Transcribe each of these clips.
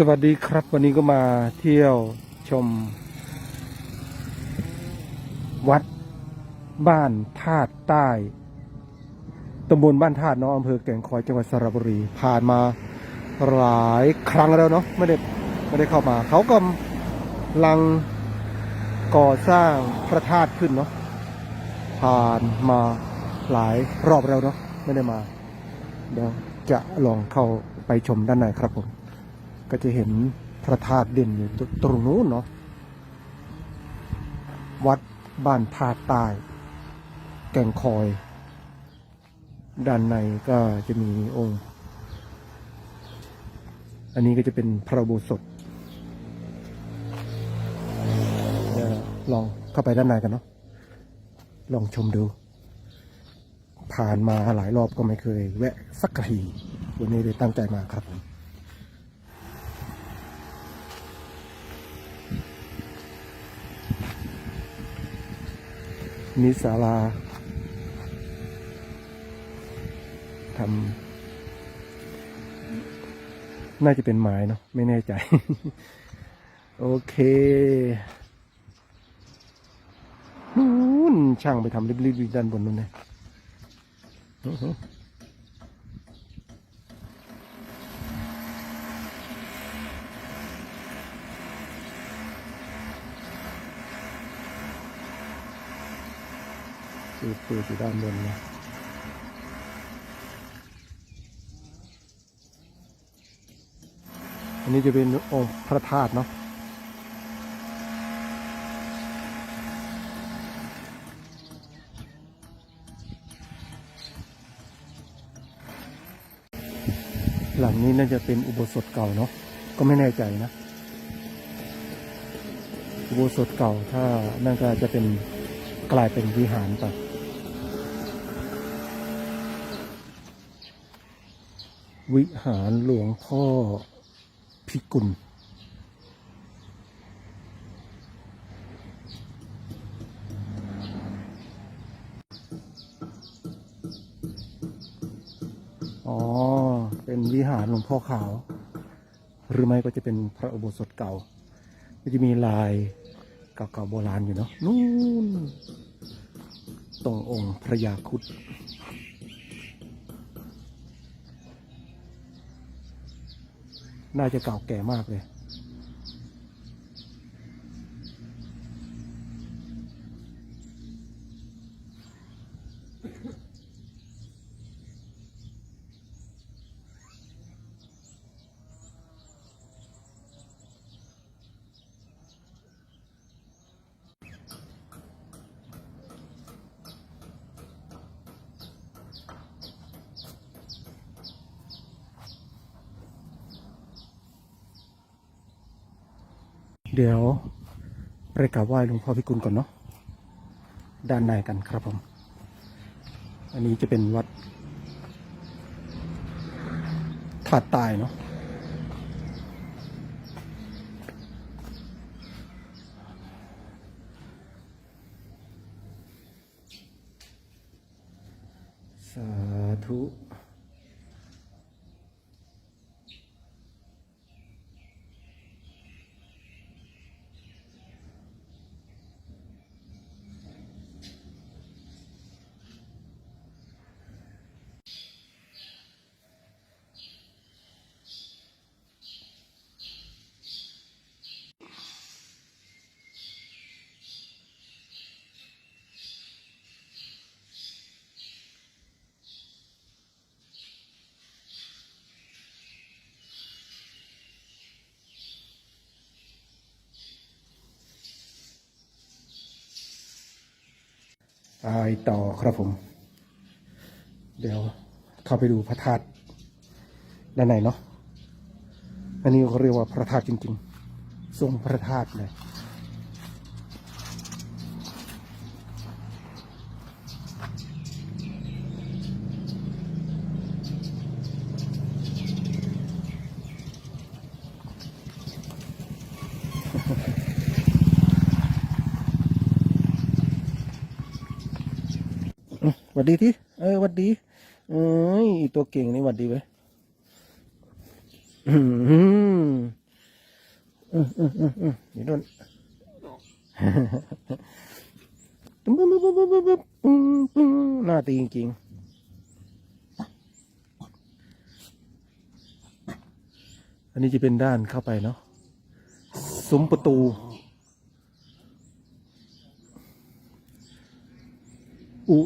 สวัสดีครับวันนี้ก็มาเที่ยวชม วัดบ้านธาตุใต้ตำบลบ้านธาตุเนาะอำเภอแก่งคอยจังหวัดสระบุรี ผ่านมาหลายครั้งแล้วเนาะไม่ได้ไม่ได้เข้ามา เขากำลังก่อสร้างพระธาตุขึ้นเนาะผ่านมาหลายรอบแล้วเนาะไม่ได้มา เดี๋ยวจะลองเข้าไปชมด้านในครับผม ก็จะเห็นพระธาตุเด่นอยู่ตรงนู้นเนาะวัดบ้านธาตุใต้แก่งคอย ด้านในก็จะมีองค์ อันนี้ก็จะเป็นพระโบสถเดี๋ยวลองเข้าไปด้านในกันเนาะลองชมดู ผ่านมาหลายรอบก็ไม่เคย แวะสักทีวันนี้เลยตั้งใจมาครับผม มีศาลาทำน่าจะเป็นไม้เนาะไม่แน่ใจ โอเคนู่นช่างไปทำริบๆด้านบนนู่นนะอื้อหือ สูบปืนอยู่ด้านบนนะอันนี้จะเป็นองค์พระธาตุเนาะหลังนี้น่าจะเป็นอุโบสถเก่าเนาะก็ไม่แน่ใจนะ อุโบสถเก่าถ้านั่นก็จะเป็นกลายเป็นวิหารไป วิหารหลวงพ่อพิกุล อ๋อ เป็นวิหารหลวงพ่อขาว หรือไม่ก็จะเป็นพระอุโบสถเก่า ก็จะมีลายเก่าๆโบราณอยู่เนาะ นู่นตรงองค์พระยาคุด น่าจะเก่าแก่มากเลย เดี๋ยวไปกราบไหว้หลวงพ่อพิกุลก่อนเนาะด้านในกันครับผม อันนี้จะเป็นวัดถาดตายเนาะสาธุ ตายต่อครับผม เดี๋ยวเข้าไปดูพระธาตุด้านในเนาะอันนี้เขาเรียกว่าพระธาตุจริงๆทรงพระธาตุเลย วัสดีที่เออวัสดีเอ้ยตัวเก่งนี่วัสดีเว้ยอืมอืมอืมอืมอืมนี่โดนปึ้งปึ้งปึ้งปึ้งปึ้งปึ้งปึ้งหน้าตีจริงอันนี้จะเป็นด้านเข้าไปเนาะซุ้มประตูอุ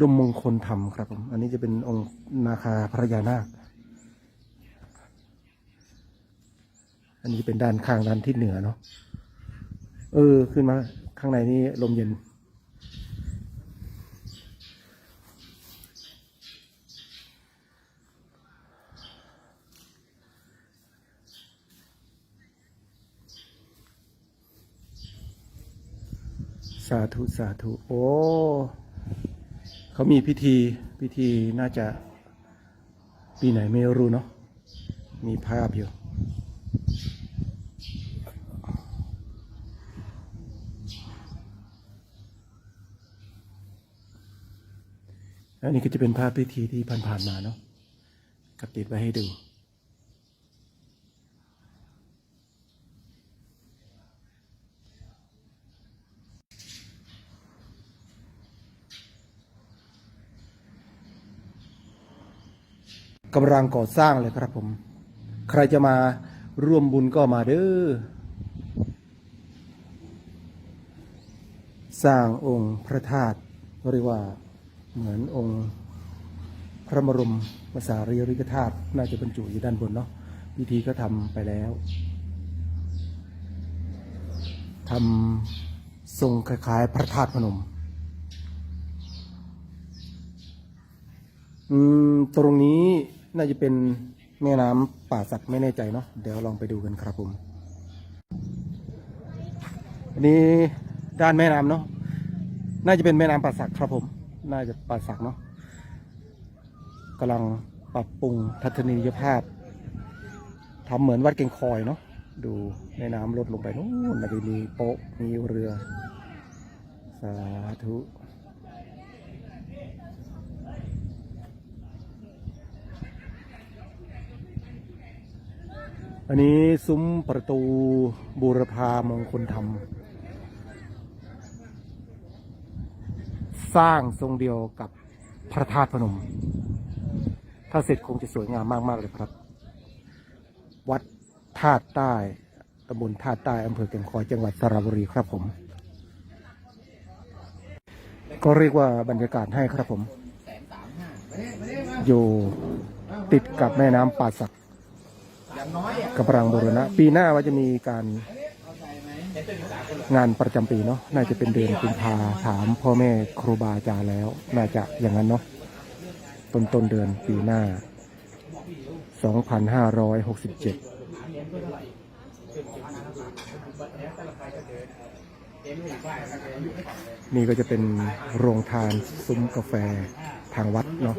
ดมมงคลธรรมครับผม อันนี้จะเป็นองค์นาคาพระยานาค อันนี้เป็นด้านข้างด้านทิศเหนือเนาะ เออ ขึ้นมาข้างในนี่ลมเย็น สาธุ สาธุ โอ้ เขามีพิธีพิธีน่าจะปีไหนไม่รู้เนาะมีภาพอยู่อันนี้ก็จะเป็นภาพพิธีที่ผ่านๆมาเนาะกับติดไว้ให้ดูำลังก่อสร้างเลยครับผม ใครจะมาร่วมบุญก็มาเด้อ สร้างองค์พระธาตุเรียกว่าเหมือนองค์พระบรมมสารีริกธาตุน่าจะบรรจุอยู่ด้านบนเนาะพิธีก็ทำไปแล้วทำทรงคล้ายๆ พระธาตุพนม อืม ตรงนี้ น่าจะเป็นแม่น้ำป่าสักไม่แน่ใจเนาะเดี๋ยวลองไปดูกันครับผมอันนี้ด้านแม่น้ำเนาะน่าจะเป็นแม่น้ำป่าสักครับผม น่าจะป่าสักเนาะกำลังปรับปรุงทัศนียภาพทำเหมือนวัดเก่งคอยเนาะดูแม่น้ำลดลงไปนู้นมันจะมีโป๊ะมีเรือ สาธุ อันนี้ซุ้มประตูบูรพามงคลธรรม สร้างทรงเดียวกับพระธาตุพนม ถ้าเสร็จคงจะสวยงามมาก ๆ เลยครับ วัดธาตุใต้ตำบลธาตุใต้อำเภอแก่งคอยจังหวัดสระบุรีครับผม ก็เรียกว่าบรรยากาศให้ครับผม อยู่ติดกับแม่น้ำป่าสัก กำลังบูรณะ ปีหน้าว่าจะมีการงานประจำปีเนาะน่าจะเป็นเดือนกุมภาถามพ่อแม่ครูบาอาจารย์แล้ว น่าจะอย่างนั้นเนาะต้นต้นเดือนปีหน้า 2567นี่ก็จะเป็นโรงทานซุ้มกาแฟทางวัดเนาะ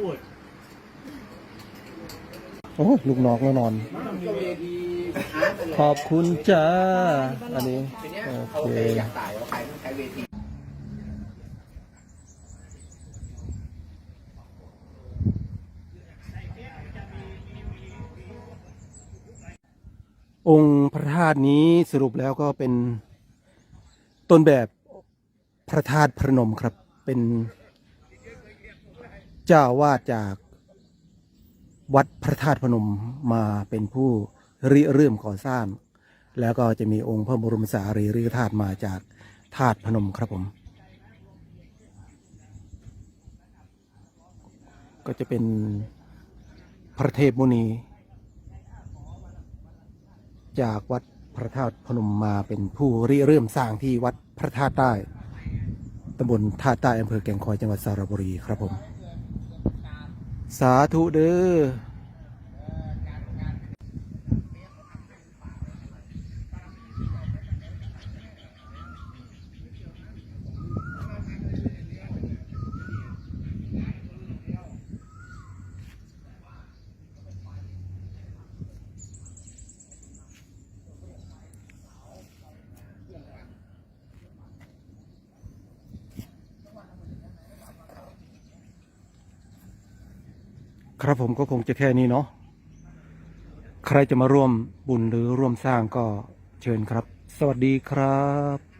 โอ้ลูกน้องแล้วนอน ขอบคุณจ้า อันนี้ โอเคองค์พระธาตุนี้สรุปแล้วก็เป็นต้นแบบพระธาตุพระนมครับ เป็นเจ้าวาดจาก วัดพระธาตุพนมมาเป็นผู้ริเริ่มก่อสร้าง แล้วก็จะมีองค์พระบรมสารีริกธาตุมาจากธาตุพนมครับผม ก็จะเป็นพระเทพมุนี จากวัดพระธาตุพนมมาเป็นผู้ริเริ่มสร้างที่วัดพระธาตุใต้ตำบลธาตุใต้อำเภอแก่งคอยจังหวัดสระบุรีครับผม สาธุเด้อ ครับผมก็คงจะแค่นี้เนาะใครจะมาร่วมบุญหรือร่วมสร้างก็เชิญครับ สวัสดีครับ